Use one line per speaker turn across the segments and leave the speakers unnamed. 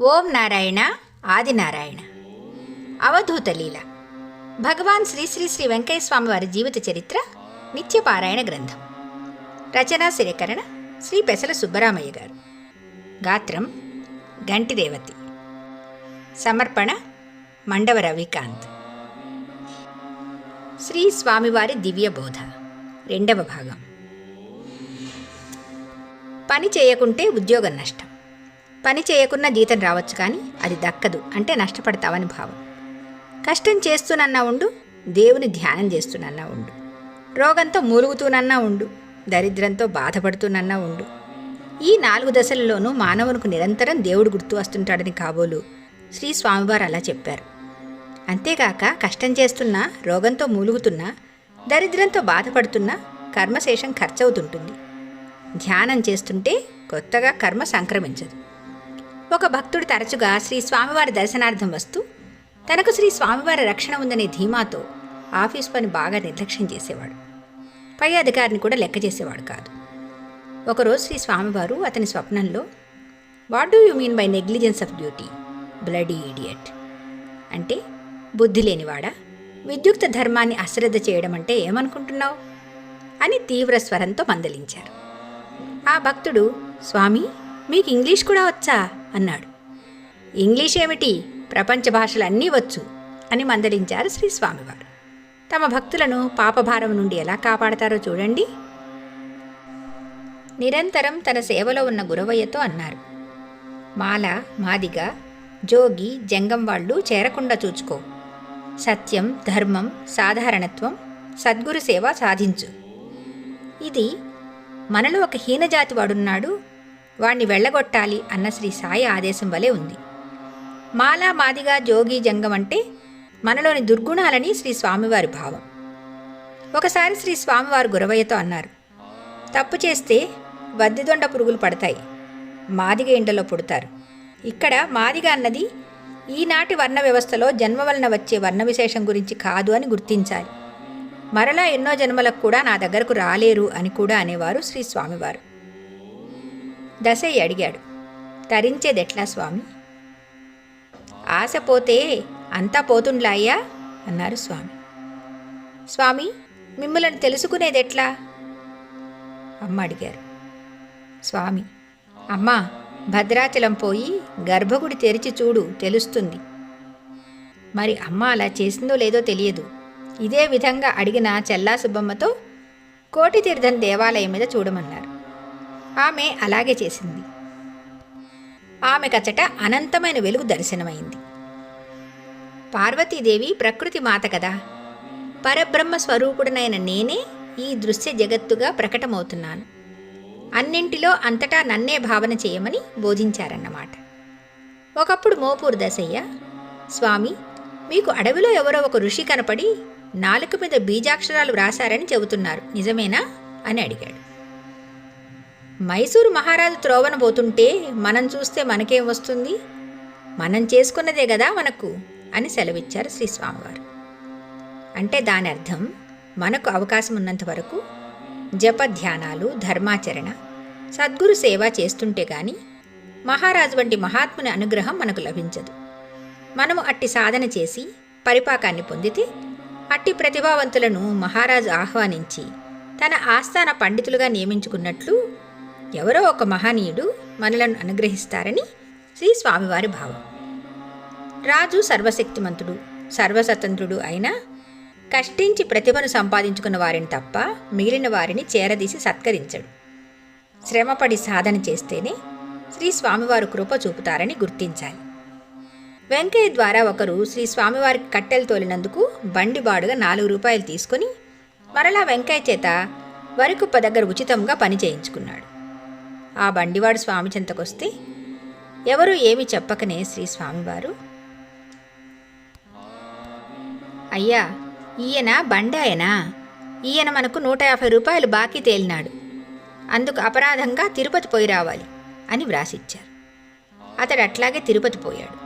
ఓం నారాయణ ఆదినారాయణ అవధూత లీల. భగవాన్ శ్రీ శ్రీ శ్రీ వెంకయ్య వారి జీవిత చరిత్ర నిత్యపారాయణ గ్రంథం. రచనా శిరీకరణ శ్రీ పెసల సుబ్బరామయ్య గారు. గాత్రం గంటిదేవతి సమర్పణ మండవ రవికాంత్. శ్రీ స్వామివారి దివ్య బోధ రెండవ భాగం. పని చేయకుంటే ఉద్యోగం నష్టం. పని చేయకున్నా జీతం రావచ్చు కానీ అది దక్కదు అంటే నష్టపడతావని భావం. కష్టం చేస్తూనన్నా ఉండు దేవుని ధ్యానం చేస్తూనన్నా ఉండు. రోగంతో మూలుగుతూనన్నా ఉండు దరిద్రంతో బాధపడుతూనన్నా ఉండు. ఈ నాలుగు దశలలోనూ మానవునికి నిరంతరం దేవుడు గుర్తు వస్తుంటాడని కాబోలు శ్రీ స్వామివారు అలా చెప్పారు. అంతేకాక కష్టం చేస్తున్నా రోగంతో మూలుగుతున్నా దరిద్రంతో బాధపడుతున్నా కర్మశేషం ఖర్చవుతుంటుంది. ధ్యానం చేస్తుంటే కొత్తగా కర్మ సంక్రమించదు. ఒక భక్తుడు తరచుగా శ్రీ స్వామివారి దర్శనార్థం వస్తూ తనకు శ్రీ స్వామివారి రక్షణ ఉందనే ధీమాతో ఆఫీస్ పని బాగా నిర్లక్ష్యం చేసేవాడు. పై అధికారిని కూడా లెక్క చేసేవాడు కాదు. ఒకరోజు శ్రీ స్వామివారు అతని స్వప్నంలో what do you mean by negligence of duty bloody idiot అంటే బుద్ధి లేనివాడా? విద్యుక్త ధర్మాన్ని అశ్రద్ధ చేయడం అంటే ఏమనుకుంటున్నావు? అని తీవ్ర స్వరంతో మందలించారు. ఆ భక్తుడు స్వామి మీకు ఇంగ్లీష్ కూడా వచ్చా? అన్నాడు. ఇంగ్లీష్ ఏమిటి? ప్రపంచ భాషలన్నీ వచ్చు అని మందలించారు శ్రీస్వామివారు తమ భక్తులను పాపభారం నుండి ఎలా కాపాడతారో చూడండి. నిరంతరం తన సేవలో ఉన్న గురవయ్యతో అన్నారు. మాల మాదిగ జోగి జంగం వాళ్ళు చేరకుండా చూచుకో. సత్యం ధర్మం సాధారణత్వం సద్గురు సేవ సాధించు. ఇది మనలో ఒక హీనజాతి వాడున్నాడు వాణ్ణి వెళ్ళగొట్టాలి అన్న శ్రీ సాయి ఆదేశం వలె ఉంది. మాలా మాదిగా జోగి జంగం అంటే మనలోని దుర్గుణాలని శ్రీ స్వామివారి భావం. ఒకసారి శ్రీ స్వామివారు గురవయ్యతో అన్నారు తప్పు చేస్తే వద్దిదొండ పురుగులు పడతాయి. మాదిగ ఇండలో పుడతారు. ఇక్కడ మాదిగ అన్నది ఈనాటి వర్ణ వ్యవస్థలో జన్మ వలన వచ్చే వర్ణ విశేషం గురించి కాదు అని గుర్తించాలి. మరలా ఎన్నో జన్మలకు కూడా నా దగ్గరకు రాలేరు అని కూడా అనేవారు శ్రీ స్వామివారు. దశయ్య అడిగాడు. తరించేదెట్లా స్వామి? ఆశ పోతే అంతా పోతుండ్లాయ్యా అన్నారు స్వామి. స్వామి మిమ్మల్ని తెలుసుకునేదెట్లా? అమ్మ అడిగారు. స్వామి అమ్మా భద్రాచలం పోయి గర్భగుడి తెరిచి చూడు తెలుస్తుంది. మరి అమ్మ అలా చేసిందో లేదో తెలియదు. ఇదే విధంగా అడిగిన చెల్లా సుబ్బమ్మతో కోటితీర్థం దేవాలయం మీద చూడమన్నారు. ఆమె అలాగే చేసింది. ఆమె కచ్చట అనంతమైన వెలుగు దర్శనమైంది. పార్వతీదేవి ప్రకృతి మాత కదా. పరబ్రహ్మ స్వరూపుడనైన నేనే ఈ దృశ్య జగత్తుగా ప్రకటమవుతున్నాను. అన్నింటిలో అంతటా నన్నే భావన చేయమని బోధించారన్నమాట. ఒకప్పుడు మోపూరు దశయ్య స్వామి మీకు అడవిలో ఎవరో ఒక ఋషి కనపడి నాలుక మీద బీజాక్షరాలు వ్రాశారని చెబుతున్నారు. నిజమేనా? అని అడిగాడు. మైసూరు మహారాజు త్రోవన పోతుంటే మనం చూస్తే మనకేం వస్తుంది? మనం చేసుకున్నదే కదా మనకు అని సెలవిచ్చారు శ్రీస్వామివారు. అంటే దాని అర్థం మనకు అవకాశం ఉన్నంత వరకు జప ధ్యానాలు ధర్మాచరణ సద్గురు సేవ చేస్తుంటే కానీ మహారాజు వంటి మహాత్ముని అనుగ్రహం మనకు లభించదు. మనము అట్టి సాధన చేసి పరిపాకాన్ని పొందితే అట్టి ప్రతిభావంతులను మహారాజు ఆహ్వానించి తన ఆస్థాన పండితులుగా నియమించుకున్నట్లు ఎవరో ఒక మహనీయుడు మనలను అనుగ్రహిస్తారని శ్రీ స్వామివారి భావం. రాజు సర్వశక్తిమంతుడు సర్వస్వతంత్రుడు అయినా కష్టించి ప్రతిభను సంపాదించుకున్న వారిని తప్ప మిగిలిన వారిని చేరదీసి సత్కరించడు. శ్రమపడి సాధన చేస్తేనే శ్రీ స్వామివారు కృప చూపుతారని గుర్తించాలి. వెంకయ్య ద్వారా ఒకరు శ్రీ స్వామివారికి కట్టెలు తోలినందుకు బండి బాడుగా నాలుగు రూపాయలు తీసుకుని మరలా వెంకయ్య చేత వరికుప్ప దగ్గర ఉచితంగా పని చేయించుకున్నాడు. ఆ బండివాడు స్వామి చెంతకొస్తే ఎవరు ఏమి చెప్పకనే శ్రీ స్వామివారు? అయ్యా ఈయన బండాయనా? ఈయన మనకు నూట యాభై రూపాయలు బాకీ తేలినాడు. అందుకు అపరాధంగా తిరుపతి పోయి రావాలి అని వ్రాసిచ్చారు. అతడు అట్లాగే తిరుపతి పోయాడు.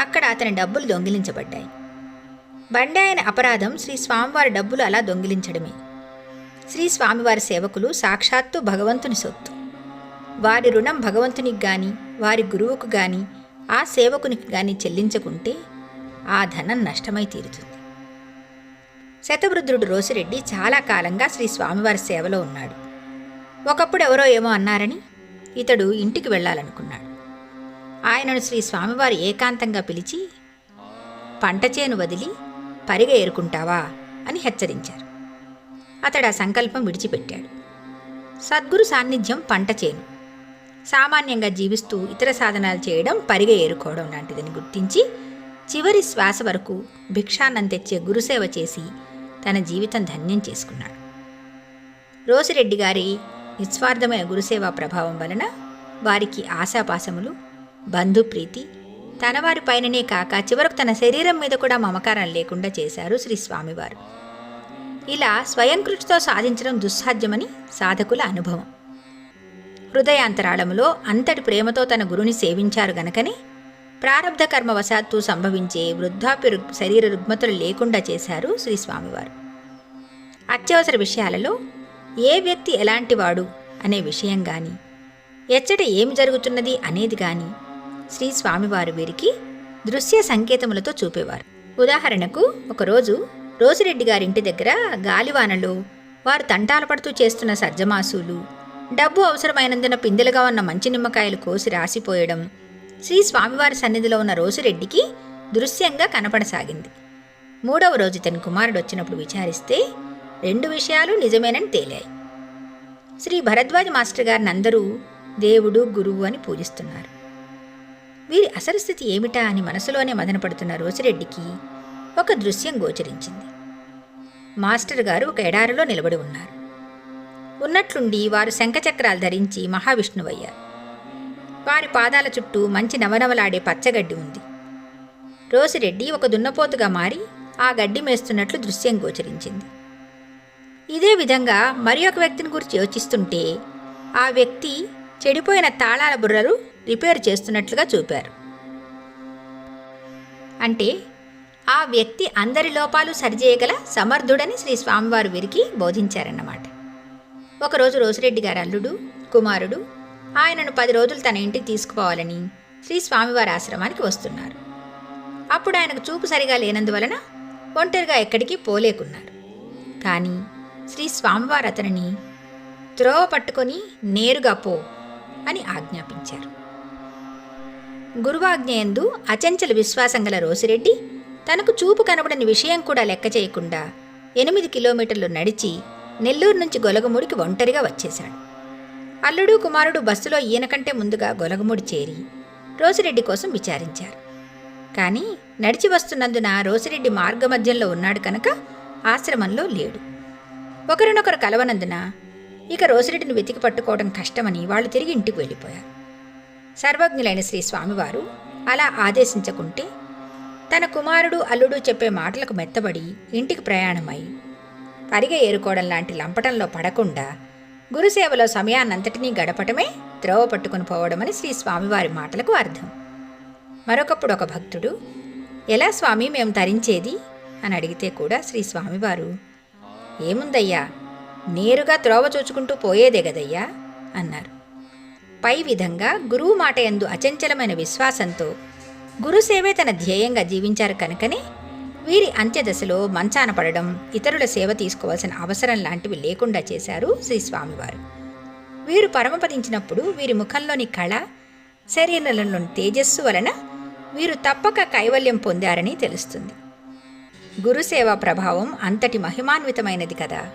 అక్కడ అతని డబ్బులు దొంగిలించబడ్డాయి. బండాయన అపరాధం శ్రీ స్వామివారి డబ్బులు అలా దొంగిలించడమే. శ్రీ స్వామివారి సేవకులు సాక్షాత్తు భగవంతుని సొత్తు. వారి రుణం భగవంతునికి గాని వారి గురువుకు గాని ఆ సేవకునికి గాని చెల్లించకుంటే ఆ ధనం నష్టమై తీరుతుంది. శతవృద్ధుడు రోసిరెడ్డి చాలా కాలంగా శ్రీ స్వామివారి సేవలో ఉన్నాడు. ఒకప్పుడు ఎవరో ఏమో అన్నారని ఇతడు ఇంటికి వెళ్ళాలనుకున్నాడు. ఆయనను శ్రీ స్వామివారు ఏకాంతంగా పిలిచి పంట చేను వదిలి పరిగ ఏరుకుంటావా? అని హెచ్చరించారు. అతడు ఆ సంకల్పం విడిచిపెట్టాడు. సద్గురు సాన్నిధ్యం పంట చేను. సామాన్యంగా జీవిస్తూ ఇతర సాధనాలు చేయడం పరిగ ఏరుకోవడం లాంటిదని గుర్తించి చివరి శ్వాస వరకు భిక్షాన్నం తెచ్చే గురుసేవ చేసి తన జీవితం ధన్యం చేసుకున్నాడు. రోసిరెడ్డి గారి నిస్వార్థమైన గురుసేవా ప్రభావం వలన వారికి ఆశాపాసములు బంధుప్రీతి తన వారి పైననే కాక చివరకు తన శరీరం మీద కూడా మమకారం లేకుండా చేశారు శ్రీ స్వామివారు. ఇలా స్వయంకృషితో సాధించడం దుస్సాధ్యమని సాధకుల అనుభవం. హృదయాంతరాళములో అంతటి ప్రేమతో తన గురుని సేవించారు గనకని. ప్రారంధ కర్మవశాత్తు సంభవించే వృద్ధాప్య రుగ్- శరీర రుగ్మతులు లేకుండా చేశారు శ్రీ స్వామివారు. అత్యవసర విషయాలలో ఏ వ్యక్తి ఎలాంటివాడు అనే విషయం గాని ఎచ్చట ఏమి జరుగుతున్నది అనేది గాని శ్రీ స్వామివారు వీరికి దృశ్య సంకేతములతో చూపేవారు. ఉదాహరణకు ఒకరోజు రోసిరెడ్డి గారింటి దగ్గర గాలివానలో వారు తంటాలు పడుతూ చేస్తున్న సర్జమాసులు డబ్బు అవసరమైనందున పిందెలుగా ఉన్న మంచి నిమ్మకాయలు కోసి రాసిపోయడం శ్రీ స్వామివారి సన్నిధిలో ఉన్న రోసిరెడ్డికి దృశ్యంగా కనపడసాగింది. మూడవ రోజు తన కుమారుడు వచ్చినప్పుడు విచారిస్తే రెండు విషయాలు నిజమేనని తేలాయి. శ్రీ భరద్వాజ్ మాస్టర్ గారిని అందరూ దేవుడు గురువు అని పూజిస్తున్నారు. వీరి అసలు స్థితి ఏమిటా అని మనసులోనే మదనపడుతున్న రోసిరెడ్డికి ఒక దృశ్యం గోచరించింది. మాస్టర్ గారు ఒక ఎడారిలో నిలబడి ఉన్నారు. ఉన్నట్లుండి వారు శంఖచక్రాలు ధరించి మహావిష్ణువయ్యారు. వారి పాదాల చుట్టూ మంచి నవనవలాడే పచ్చగడ్డి ఉంది. రోసిరెడ్డి ఒక దున్నపోతుగా మారి ఆ గడ్డి మేస్తున్నట్లు దృశ్యం గోచరించింది. ఇదే విధంగా మరి ఒక వ్యక్తిని గురించి యోచిస్తుంటే ఆ వ్యక్తి చెడిపోయిన తాళాల బుర్రలు రిపేర్ చేస్తున్నట్లుగా చూపారు. అంటే ఆ వ్యక్తి అందరి లోపాలు సరిచేయగల సమర్థుడని శ్రీ స్వామివారు వీరికి బోధించారన్నమాట. ఒకరోజు రోసిరెడ్డి గారి అల్లుడు కుమారుడు ఆయనను పది రోజులు తన ఇంటికి తీసుకుపోవాలని శ్రీ స్వామివారి ఆశ్రమానికి వస్తున్నారు. అప్పుడు ఆయనకు చూపు సరిగా లేనందువలన ఒంటరిగా ఎక్కడికి పోలేకున్నారు. కానీ శ్రీ స్వామివారు అతనిని త్రోవ పట్టుకొని నేరుగా పో అని ఆజ్ఞాపించారు. గురువాజ్ఞయందు అచంచల విశ్వాసం గల రోసిరెడ్డి తనకు చూపు కనబడని విషయం కూడా లెక్క చేయకుండా ఎనిమిది కిలోమీటర్లు నడిచి నెల్లూరు నుంచి గొలగముడికి ఒంటరిగా వచ్చేశాడు. అల్లుడు కుమారుడు బస్సులో ఈయనకంటే ముందుగా గొలగముడి చేరి రోసిరెడ్డి కోసం విచారించారు. కానీ నడిచి వస్తున్నందున రోసిరెడ్డి మార్గమధ్యంలో ఉన్నాడు కనుక ఆశ్రమంలో లేడు. ఒకరినొకరు కలవనందున ఇక రోసిరెడ్డిని వెతికి పట్టుకోవడం కష్టమని వాళ్ళు తిరిగి ఇంటికి వెళ్ళిపోయారు. సర్వజ్ఞులైన శ్రీ స్వామివారు అలా ఆదేశించకుంటే తన కుమారుడు అల్లుడు చెప్పే మాటలకు మెత్తబడి ఇంటికి ప్రయాణమై పరిగె ఏరుకోవడం లాంటి లంపటంలో పడకుండా గురుసేవలో సమయాన్నంతటినీ గడపటమే త్రోవ పట్టుకుని పోవడమని శ్రీ స్వామివారి మాటలకు అర్థం. మరొకప్పుడు ఒక భక్తుడు ఎలా స్వామి మేము తరించేది? అని అడిగితే కూడా శ్రీ స్వామివారు ఏముందయ్యా నేరుగా త్రోవ చూచుకుంటూ పోయేదే గదయ్యా? అన్నారు. పై విధంగా గురువు మాట యందు అచంచలమైన విశ్వాసంతో గురుసేవే తన ధ్యేయంగా జీవించారు కనుకనే వీరి అంత్యదశలో మంచాన పడడం ఇతరుల సేవ తీసుకోవాల్సిన అవసరం లాంటివి లేకుండా చేశారు శ్రీ స్వామివారు. వీరు పరమపదించినప్పుడు వీరి ముఖంలోని కళ శరీరంలోని తేజస్సు వలన వీరు తప్పక కైవల్యం పొందారని తెలుస్తుంది. గురుసేవ ప్రభావం అంతటి మహిమాన్వితమైనది కదా.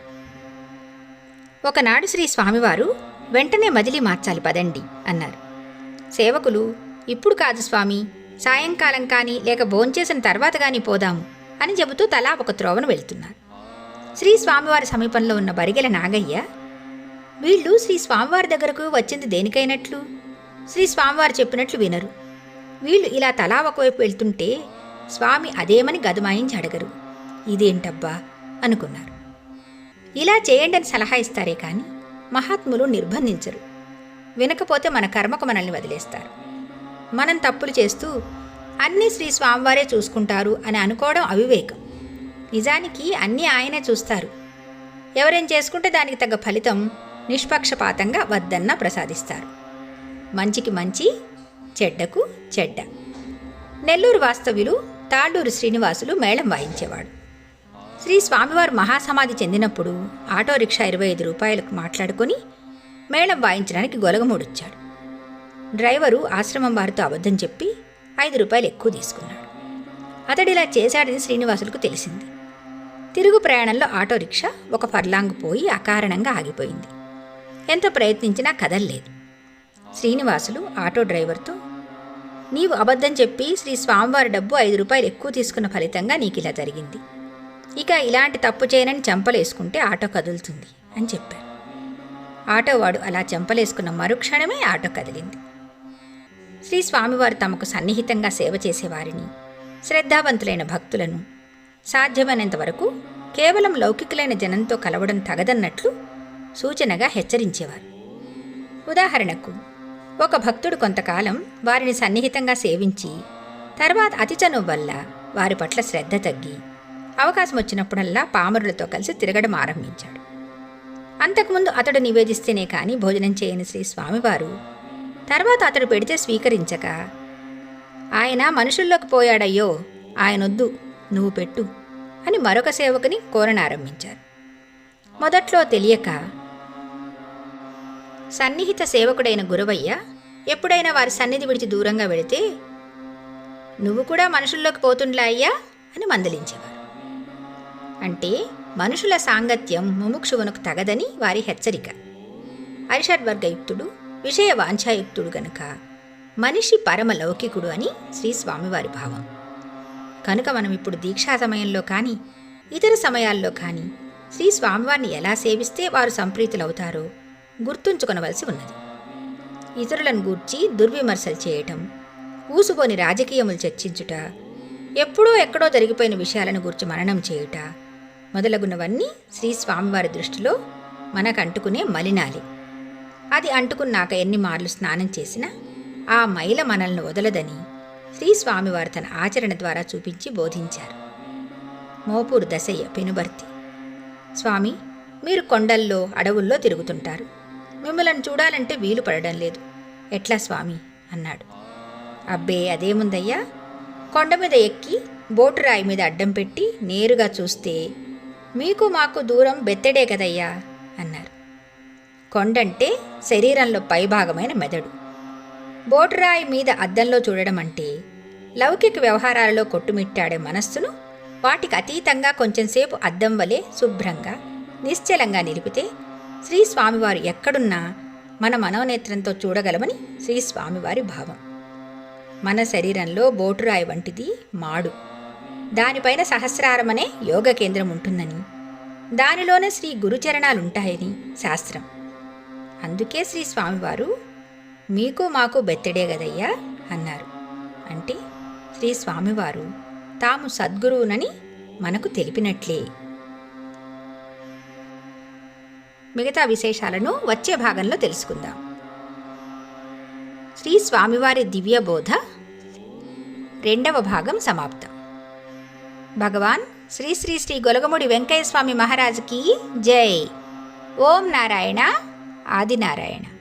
ఒకనాడు శ్రీ స్వామివారు వెంటనే మజిలీ మార్చాలి పదండి అన్నారు. సేవకులు ఇప్పుడు కాదు స్వామి సాయంకాలం కానీ లేక భోంచేసిన తర్వాత కానీ పోదాము. అని చెబుతూ తలా ఒక త్రోవను వెళ్తున్నారు. శ్రీ స్వామివారి సమీపంలో ఉన్న బరిగెల నాగయ్య వీళ్ళు శ్రీ స్వామివారి దగ్గరకు వచ్చింది దేనికైనట్లు? శ్రీ స్వామివారు చెప్పినట్లు వినరు. వీళ్ళు ఇలా తలా ఒకవైపు వెళ్తుంటే స్వామి అదేమని గదమాయించి అడగరు. ఇదేంటబ్బా? అనుకున్నారు. ఇలా చేయండి అని సలహా ఇస్తారే కానీ మహాత్ములు నిర్బంధించరు. వినకపోతే మన కర్మకు మనల్ని వదిలేస్తారు. మనం తప్పులు చేస్తూ అన్నీ శ్రీ స్వామివారే చూసుకుంటారు అని అనుకోవడం అవివేకం. నిజానికి అన్నీ ఆయనే చూస్తారు. ఎవరేం చేసుకుంటే దానికి తగ్గ ఫలితం నిష్పక్షపాతంగా వద్దన్న ప్రసాదిస్తారు. మంచికి మంచి చెడ్డకు చెడ్డ. నెల్లూరు వాస్తవ్యులు తాళ్ళూరు శ్రీనివాసులు మేళం వాయించేవాడు. శ్రీ స్వామివారు మహాసమాధి చెందినప్పుడు ఆటో రిక్షా ఇరవై ఐదు రూపాయలకు మాట్లాడుకొని మేళం వాయించడానికి గొలగమూడొచ్చాడు. డ్రైవరు ఆశ్రమం వారితో అబద్ధం చెప్పి ఐదు రూపాయలు ఎక్కువ తీసుకున్నాడు. అతడిలా చేశాడని శ్రీనివాసులకు తెలిసింది. తిరుగు ప్రయాణంలో ఆటో రిక్షా ఒక ఫర్లాంగ్ పోయి అకారణంగా ఆగిపోయింది. ఎంత ప్రయత్నించినా కదల్లేదు. శ్రీనివాసులు ఆటో డ్రైవర్తో నీవు అబద్ధం చెప్పి శ్రీ స్వామివారి డబ్బు ఐదు రూపాయలు ఎక్కువ తీసుకున్న ఫలితంగా నీకు ఇలా జరిగింది. ఇక ఇలాంటి తప్పు చేయనని చెంపలేసుకుంటే ఆటో కదులుతుంది అని చెప్పారు ఆటోవాడు అలా చెంపలేసుకున్న మరుక్షణమే ఆటో కదిలింది. శ్రీ స్వామివారు తమకు సన్నిహితంగా సేవ చేసేవారిని శ్రద్ధావంతులైన భక్తులను. సాధ్యమైనంత వరకు కేవలం లౌకికులైన జనంతో కలవడం తగదన్నట్లు సూచనగా హెచ్చరించేవారు. ఉదాహరణకు ఒక భక్తుడు కొంతకాలం వారిని సన్నిహితంగా సేవించి తర్వాత అతి చనువు వల్ల వారి పట్ల శ్రద్ధ తగ్గి అవకాశం వచ్చినప్పుడల్లా పామరులతో కలిసి తిరగడం ఆరంభించాడు. అంతకుముందు అతడు నివేదిస్తేనే కానీ భోజనం చేయని శ్రీ స్వామివారు తర్వాత అతడు పెడితే స్వీకరించక. ఆయన మనుషుల్లోకి పోయాడయ్యో ఆయనొద్దు నువ్వు పెట్టు అని మరొక సేవకుని కోరనారంభించారు. మొదట్లో తెలియక సన్నిహిత సేవకుడైన గురవయ్య ఎప్పుడైనా వారి సన్నిధి విడిచి దూరంగా వెళితే నువ్వు కూడా మనుషుల్లోకి పోతుండ్లా అయ్యా? అని మందలించేవారు. అంటే మనుషుల సాంగత్యం ముముక్షువునకు తగదని వారి హెచ్చరిక. అరిషడ్వర్గయుక్తుడు విషయ వాంఛాయుక్తుడు గనుక మనిషి పరమ లౌకికుడు అని శ్రీ స్వామివారి భావం. కనుక మనం ఇప్పుడు దీక్షా సమయంలో కానీ ఇతర సమయాల్లో కానీ శ్రీ స్వామివారిని ఎలా సేవిస్తే వారు సంప్రీతులవుతారో గుర్తుంచుకొనవలసి ఉన్నది. ఇతరులను గూర్చి దుర్విమర్శలు చేయటం ఊసుకొని రాజకీయములు చర్చించుట ఎప్పుడో ఎక్కడో జరిగిపోయిన విషయాలను గురించి మననం చేయుట మొదలగునవన్నీ శ్రీ స్వామివారి దృష్టిలో మనకు అంటుకునే మలినాలి. అది అంటుకున్నాక ఎన్ని మార్లు స్నానం చేసినా ఆ మైల మనల్ని వదలదని శ్రీస్వామివారు తన ఆచరణ ద్వారా చూపించి బోధించారు. మోపూరు దశయ్య పెనుబర్తి. స్వామి మీరు కొండల్లో అడవుల్లో తిరుగుతుంటారు. మిమ్మల్ని చూడాలంటే వీలు పడడం లేదు. ఎట్లా స్వామి? అన్నాడు. అబ్బే అదేముందయ్యా? కొండ మీద ఎక్కి బోటు రాయి మీద అడ్డం పెట్టి నేరుగా చూస్తే మీకు మాకు దూరం బెత్తడే కదయ్యా? కొండంటే శరీరంలో పైభాగమైన మెదడు. బోటురాయి మీద అద్దంలో చూడడం అంటే లౌకిక వ్యవహారాలలో కొట్టుమిట్టాడే మనస్సును వాటికి అతీతంగా కొంచెంసేపు అద్దం వలె శుభ్రంగా నిశ్చలంగా నిలిపితే శ్రీ స్వామివారు ఎక్కడున్నా మన మనోనేత్రంతో చూడగలమని శ్రీ స్వామివారి భావం. మన శరీరంలో బోటురాయి వంటిది మాడు. దానిపైన సహస్రారమనే యోగ కేంద్రం ఉంటుందని దానిలోనే శ్రీ గురుచరణాలుంటాయని శాస్త్రం. అందుకే శ్రీ స్వామివారు మీకు మాకు బెత్తడే గదయ్యా అన్నారు. అంటే శ్రీ స్వామివారు తాము సద్గురువునని మనకు తెలిపినట్లే. మిగతా విశేషాలను వచ్చే భాగంలో తెలుసుకుందాం. శ్రీ స్వామివారి దివ్య బోధ రెండవ భాగం సమాప్తం. భగవాన్ శ్రీ శ్రీ శ్రీ గొలగముడి వెంకయ్య స్వామి మహారాజుకి జై. ఓం నారాయణ. ఆదినారాయణ.